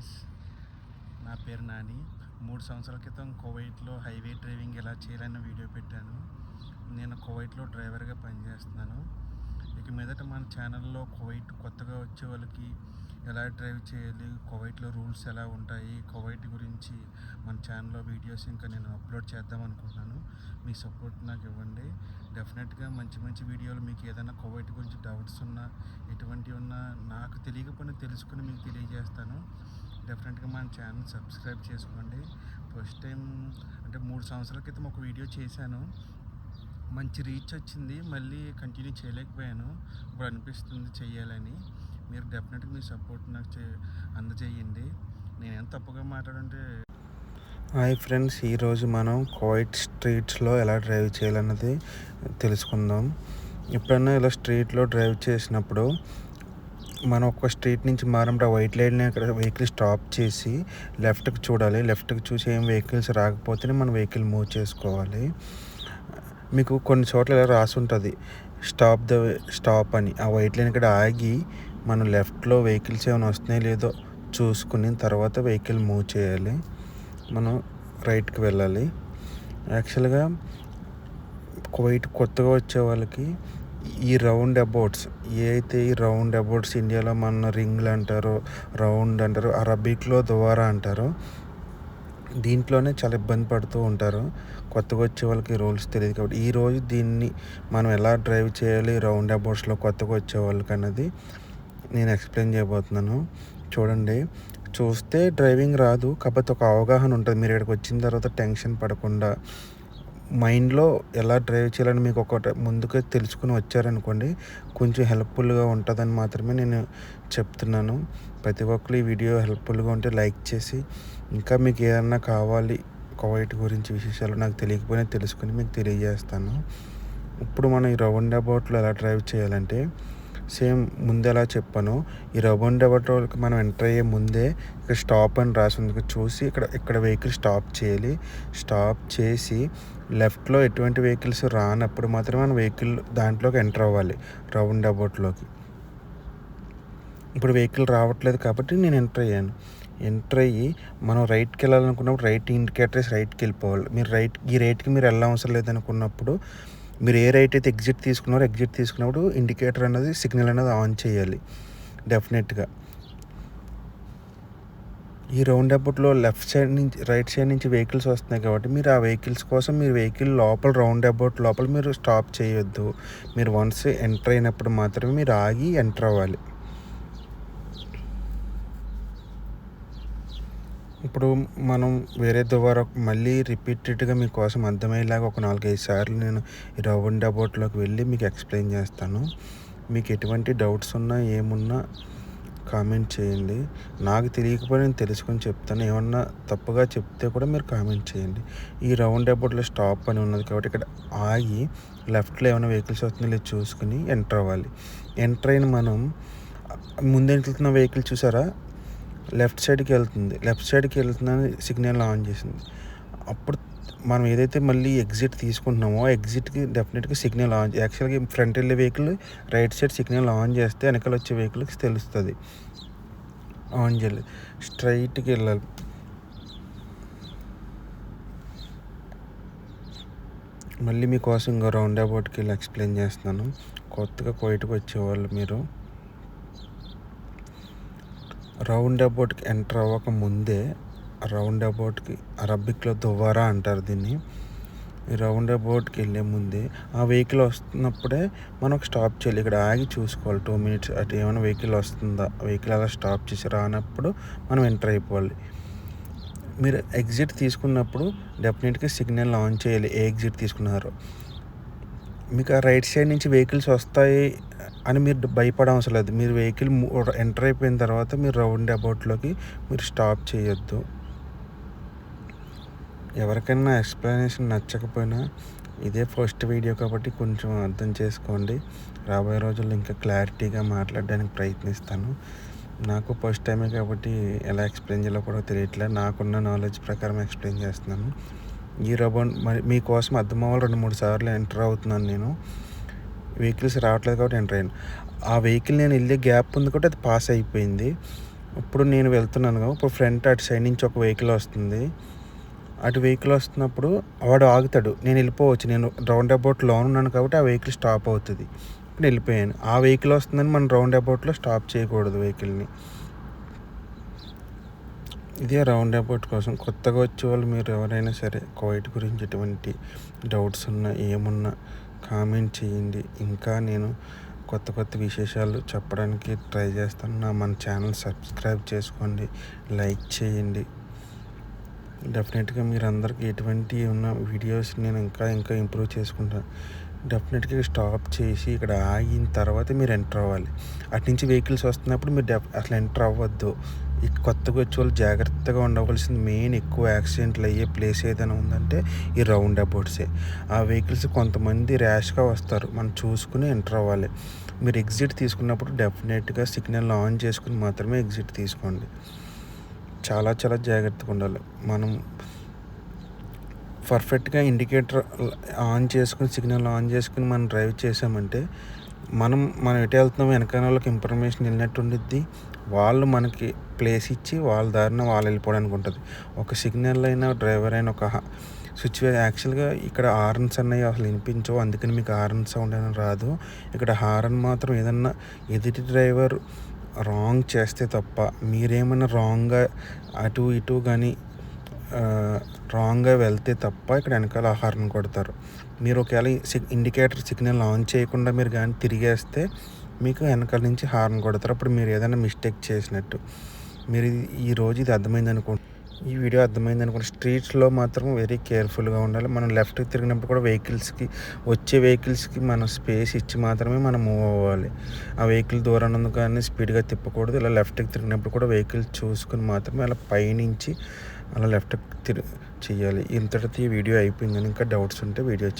Friends నా పేరు నాని. మూడు సంవత్సరాల క్రితం కువైట్లో హైవే డ్రైవింగ్ ఎలా చేయాలని వీడియో పెట్టాను. నేను కువైట్లో డ్రైవర్గా పనిచేస్తున్నాను. ఇక మీదట మన ఛానల్లో కువైట్ కొత్తగా వచ్చే వాళ్ళకి ఎలా డ్రైవ్ చేయాలి కువైట్లో రూల్స్ ఎలా ఉంటాయి కువైట్ గురించి మన ఛానల్లో వీడియోస్ ఇంకా నేను అప్లోడ్ చేద్దాం అనుకుంటున్నాను. మీ సపోర్ట్ నాకు ఇవ్వండి. డెఫినెట్గా మంచి మంచి వీడియోలు మీకు ఏదైనా కువైట్ గురించి డౌట్స్ ఉన్నా ఎటువంటి ఉన్నా నాకు తెలియకపోయినా తెలుసుకుని మీకు తెలియజేస్తాను. డెఫినెట్గా మన ఛానల్ సబ్స్క్రైబ్ చేసుకోండి. ఫస్ట్ టైం అంటే మూడు సంవత్సరాల క్రితం ఒక వీడియో చేశాను. మంచి రీచ్ వచ్చింది. మళ్ళీ కంటిన్యూ చేయలేకపోయాను. ఇప్పుడు అనిపిస్తుంది చేయాలని. మీరు డెఫినెట్గా మీ సపోర్ట్ నాకు చే అందజేయండి. నేను ఎంత తప్పుగా మాట్లాడంటే హాయ్ ఫ్రెండ్స్ ఈరోజు మనం కోయిట్ స్ట్రీట్స్లో ఎలా డ్రైవ్ చేయాలన్నది తెలుసుకుందాం. ఎప్పుడైనా ఇలా స్ట్రీట్లో డ్రైవ్ చేసినప్పుడు మనం ఒక స్ట్రీట్ నుంచి మారంటే వైట్ లైన్ అక్కడ వెహికల్ స్టాప్ చేసి లెఫ్ట్కి చూడాలి. లెఫ్ట్కి చూసి ఏం వెహికల్స్ రాకపోతేనే మనం వెహికల్ మూవ్ చేసుకోవాలి. మీకు కొన్ని చోట్ల ఇలా రాసి ఉంటుంది. స్టాప్ ద స్టాప్ అని. ఆ వైట్ లైన్ ఇక్కడ ఆగి మనం లెఫ్ట్లో వెహికల్స్ ఏమైనా వస్తున్నాయి లేదో చూసుకుని తర్వాత వెహికల్ మూవ్ చేయాలి. మనం రైట్కి వెళ్ళాలి. యాక్చువల్గా వైట్ కొత్తగా వచ్చే వాళ్ళకి ఈ రౌండ్ అబౌట్స్ ఏ అయితే ఈ రౌండ్ అబౌట్స్ ఇండియాలో మన రింగ్లు అంటారో రౌండ్ అంటారు అరబిక్లో దువారా అంటారు దీంట్లోనే చాలా ఇబ్బంది పడుతూ ఉంటారు. కొత్తగా వచ్చే వాళ్ళకి రూల్స్ తెలియదు కాబట్టి ఈరోజు దీన్ని మనం ఎలా డ్రైవ్ చేయాలి రౌండ్ అబౌట్స్లో కొత్తగా వచ్చే వాళ్ళకి అన్నది నేను ఎక్స్ప్లెయిన్ చేయబోతున్నాను. చూడండి చూస్తే డ్రైవింగ్ రాదు కాకపోతే ఒక అవగాహన ఉంటుంది. మీరు ఇక్కడికి వచ్చిన తర్వాత టెన్షన్ పడకుండా మైండ్లో ఎలా డ్రైవ్ చేయాలని మీకు ఒక ముందుగా తెలుసుకుని వచ్చారనుకోండి కొంచెం హెల్ప్ఫుల్గా ఉంటుందని మాత్రమే నేను చెప్తున్నాను. ప్రతి ఒక్కరు ఈ వీడియో హెల్ప్ఫుల్గా ఉంటే లైక్ చేసి ఇంకా మీకు ఏదన్నా కావాలి కోవైట్ గురించి విశేషాలు నాకు తెలియకపోయినా తెలుసుకుని మీకు తెలియజేస్తాను. ఇప్పుడు మనం ఈ రౌండ్ అబౌట్లో ఎలా డ్రైవ్ చేయాలంటే సేమ్ ముందెలా ఎలా చెప్పాను. ఈ రౌండ్ అబౌట్కి మనం ఎంటర్ అయ్యే ముందే ఇక్కడ స్టాప్ అని రాసి ఉంది. చూసి ఇక్కడ ఇక్కడ వెహికల్ స్టాప్ చేయాలి. స్టాప్ చేసి లెఫ్ట్లో ఎటువంటి వెహికల్స్ రానప్పుడు మాత్రమే మనం వెహికల్ దాంట్లోకి ఎంటర్ అవ్వాలి. రౌండ్ అబౌట్లోకి ఇప్పుడు వెహికల్ రావట్లేదు కాబట్టి నేను ఎంటర్ అయ్యాను. ఎంటర్ అయ్యి మనం రైట్కి వెళ్ళాలనుకున్నప్పుడు రైట్ ఇండికేటర్స్ రైట్కి వెళ్ళిపోవాలి. మీరు రైట్ ఈ రైట్కి మీరు వెళ్ళవసరం లేదనుకున్నప్పుడు మీరు ఏ రైట్ అయితే ఎగ్జిట్ తీసుకున్నారో ఎగ్జిట్ తీసుకున్నప్పుడు ఇండికేటర్ అనేది సిగ్నల్ అనేది ఆన్ చేయాలి. డెఫినెట్గా ఈ రౌండ్ అబౌట్లో లెఫ్ట్ సైడ్ నుంచి రైట్ సైడ్ నుంచి వెహికల్స్ వస్తున్నాయి కాబట్టి మీరు ఆ వెహికల్స్ కోసం మీరు వెహికల్ లోపల రౌండ్ అబౌట్ లోపల మీరు స్టాప్ చేయొద్దు. మీరు వన్స్ ఎంటర్ అయినప్పుడు మాత్రమే మీరు ఆగి ఎంటర్ అవ్వాలి. ఇప్పుడు మనం వేరే ద్వారా మళ్ళీ రిపీటెడ్గా మీకోసం అర్థమయ్యేలాగా ఒక నాలుగైదు సార్లు నేను ఈ రౌండ్ అబౌట్లోకి వెళ్ళి మీకు ఎక్స్ప్లెయిన్ చేస్తాను. మీకు ఎటువంటి డౌట్స్ ఉన్నా ఏమున్నా కామెంట్ చేయండి. నాకు తెలియకపోయినా నేను తెలుసుకొని చెప్తాను. ఏమన్నా తప్పుగా చెప్తే కూడా మీరు కామెంట్ చేయండి. ఈ రౌండ్ అబౌట్లో స్టాప్ అని ఉన్నది కాబట్టి ఇక్కడ ఆగి లెఫ్ట్లో ఏమైనా వెహికల్స్ వస్తుందో లేదు చూసుకుని ఎంటర్ అవ్వాలి. ఎంటర్ అయిన మనం ముందు వెళ్తున్న వెహికల్ చూసారా? లెఫ్ట్ సైడ్కి వెళ్తుంది. లెఫ్ట్ సైడ్కి వెళ్తుందని సిగ్నల్ ఆన్ చేసింది. అప్పుడు మనం ఏదైతే మళ్ళీ ఎగ్జిట్ తీసుకుంటున్నామో ఎగ్జిట్కి డెఫినెట్గా సిగ్నల్ ఆన్ యాక్చువల్గా ఫ్రంట్ వెళ్ళే vehicle right side signal on చేస్తే వెనకాల వచ్చే వెహికల్కి తెలుస్తుంది. ఆన్ చేయాలి. స్ట్రైట్కి వెళ్ళాలి. మళ్ళీ మీకోసం ఇంకో రౌండ్ అబౌట్కి వెళ్ళి ఎక్స్ప్లెయిన్ చేస్తున్నాను. కొత్తగా కోయిట్కి వచ్చేవాళ్ళు మీరు. రౌండ్ అబౌట్కి ఎంటర్ అవ్వక ముందే రౌండ్ అబౌట్కి అరబిక్లో దువ్వారా అంటారు దీన్ని. రౌండ్ అబౌట్కి వెళ్ళే ముందే ఆ వెహికల్ వస్తున్నప్పుడే మనం స్టాప్ చేయాలి. ఇక్కడ ఆగి చూసుకోవాలి. టూ మినిట్స్ అటు ఏమైనా వెహికల్ వస్తుందా వెహికల్ అలా స్టాప్ చేసి రానప్పుడు మనం ఎంటర్ అయిపోవాలి. మీరు ఎగ్జిట్ తీసుకున్నప్పుడు డెఫినెట్గా సిగ్నల్ ఆన్ చేయాలి. ఏ ఎగ్జిట్ తీసుకున్నారో? మీకు ఆ రైట్ సైడ్ నుంచి వెహికల్స్ వస్తాయి అని మీరు భయపడవసరం లేదు. మీరు వెహికల్ ఎంటర్ అయిపోయిన తర్వాత మీరు రౌండ్ అబౌట్లోకి మీరు స్టాప్ చేయొద్దు. ఎవరికైనా ఎక్స్ప్లెనేషన్ నచ్చకపోయినా ఇదే ఫస్ట్ వీడియో కాబట్టి కొంచెం అర్థం చేసుకోండి. రాబోయే రోజుల్లో ఇంకా క్లారిటీగా మాట్లాడడానికి ప్రయత్నిస్తాను. నాకు ఫస్ట్ టైమే కాబట్టి ఎలా ఎక్స్ప్లెయిన్ చేయాలో కూడా తెలియట్లేదు నాకున్న నాలెడ్జ్ ప్రకారం ఎక్స్ప్లెయిన్ చేస్తున్నాను. ఈ రౌండ్ మరి మీకోసం అర్థం అవ్వాలి రెండు మూడు సార్లు ఎంటర్ అవుతున్నాను నేను. వెహికల్స్ రావట్లేదు కాబట్టి ఎంటర్ అయ్యాను ఆ వెహికల్ నేను వెళ్ళే గ్యాప్ ఉంది కాబట్టి అది పాస్ అయిపోయింది. ఇప్పుడు నేను వెళ్తున్నాను ఇప్పుడు ఫ్రంట్ అటు సైడ్ నుంచి ఒక వెహికల్ వస్తుంది. అటు వెహికల్ వస్తున్నప్పుడు వాడు ఆగుతాడు. నేను వెళ్ళిపోవచ్చు. నేను రౌండ్ అబౌట్ లోన్ ఉన్నాను కాబట్టి ఆ వెహికల్ స్టాప్ అవుతుంది. ఇప్పుడు వెళ్ళిపోయాను. ఆ వెహికల్ వస్తుందని మనం రౌండ్ అబౌట్లో స్టాప్ చేయకూడదు వెహికల్ని. ఇదే రౌండ్ అబౌట్ కోసం. కొత్తగా వచ్చే వాళ్ళు మీరు ఎవరైనా సరే కోవిడ్ గురించి ఎటువంటి డౌట్స్ ఉన్నా ఏమున్నా కామెంట్ చేయండి. ఇంకా నేను కొత్త కొత్త విశేషాలు చెప్పడానికి ట్రై చేస్తాను. నా మన ఛానల్ సబ్స్క్రైబ్ చేసుకోండి. లైక్ చేయండి. డెఫినెట్గా మీరు అందరికీ ఎటువంటి ఉన్న వీడియోస్ నేను ఇంకా ఇంకా ఇంప్రూవ్ చేసుకుంటాను. డెఫినెట్గా స్టాప్ చేసి ఇక్కడ ఆగిన తర్వాత మీరు ఎంటర్ అవ్వాలి. అటు నుంచి వెహికల్స్ వస్తున్నప్పుడు మీరు డెఫ్ అసలు ఎంటర్ అవ్వద్దు. ఈ కొత్తగా వచ్చే వాళ్ళు జాగ్రత్తగా ఉండవలసింది మెయిన్ ఎక్కువ యాక్సిడెంట్లు అయ్యే ప్లేస్ ఏదైనా ఉందంటే ఈ రౌండ్ అబౌట్సే. ఆ వెహికల్స్ కొంతమంది ర్యాష్గా వస్తారు. మనం చూసుకుని ఎంటర్ అవ్వాలి. మీరు ఎగ్జిట్ తీసుకున్నప్పుడు డెఫినెట్గా సిగ్నల్ ఆన్ చేసుకుని మాత్రమే ఎగ్జిట్ తీసుకోండి. చాలా చాలా జాగ్రత్తగా ఉండాలి. మనం పర్ఫెక్ట్గా ఇండికేటర్ ఆన్ చేసుకుని సిగ్నల్ ఆన్ చేసుకుని మనం డ్రైవ్ చేసామంటే మనం మనం ఎటు వెళ్తున్నాం వెనకాల వాళ్ళకి ఇన్ఫర్మేషన్ వెళ్ళినట్టు ఉండిద్ది. వాళ్ళు మనకి ప్లేస్ ఇచ్చి వాళ్ళ దారిన వాళ్ళు వెళ్ళిపోవడానికి ఉంటుంది. ఒక సిగ్నల్ అయినా డ్రైవర్ అయినా ఒక సిచ్యువే యాక్చువల్గా ఇక్కడ హార్న్స్ అన్నవి అసలు వినిపించవు. అందుకని మీకు హార్న్ సౌండ్ అనేది రాదు. ఇక్కడ హార్న్ మాత్రం ఏదన్నా ఎదుటి డ్రైవర్ రాంగ్ చేస్తే తప్ప మీరేమైనా రాంగ్గా అటు ఇటు కానీ రాంగ్గా వెళ్తే తప్ప ఇక్కడ వెనకాల హార్న్ కొడతారు. మీరు ఒకవేళ ఇండికేటర్ సిగ్నల్ ఆన్ చేయకుండా మీరు కానీ తిరిగేస్తే మీకు వెనకాల నుంచి హార్న్ కొడతారు. అప్పుడు మీరు ఏదైనా మిస్టేక్ చేసినట్టు. మీరు ఇది- ఈ రోజు ఇది అర్థమైంది అనుకోండి ఈ వీడియో అర్థమైంది అనుకోండి స్ట్రీట్స్లో మాత్రం వెరీ కేర్ఫుల్గా ఉండాలి. మనం లెఫ్ట్కి తిరిగినప్పుడు కూడా వెహికల్స్కి వచ్చే వెహికల్స్కి మనం స్పేస్ ఇచ్చి మాత్రమే మనం మూవ్ అవ్వాలి. ఆ వెహికల్ దూరం ఉంది కానీ స్పీడ్గా తిప్పకూడదు. ఇలా లెఫ్ట్కి తిరిగినప్పుడు కూడా వెహికల్ చూసుకుని మాత్రమే అలా పైనుంచి అలా లెఫ్ట్ తిరిగి చేయాలి. ఇంతటితో ఈ వీడియో అయిపోయిందని ఇంకా డౌట్స్ ఉంటే వీడియో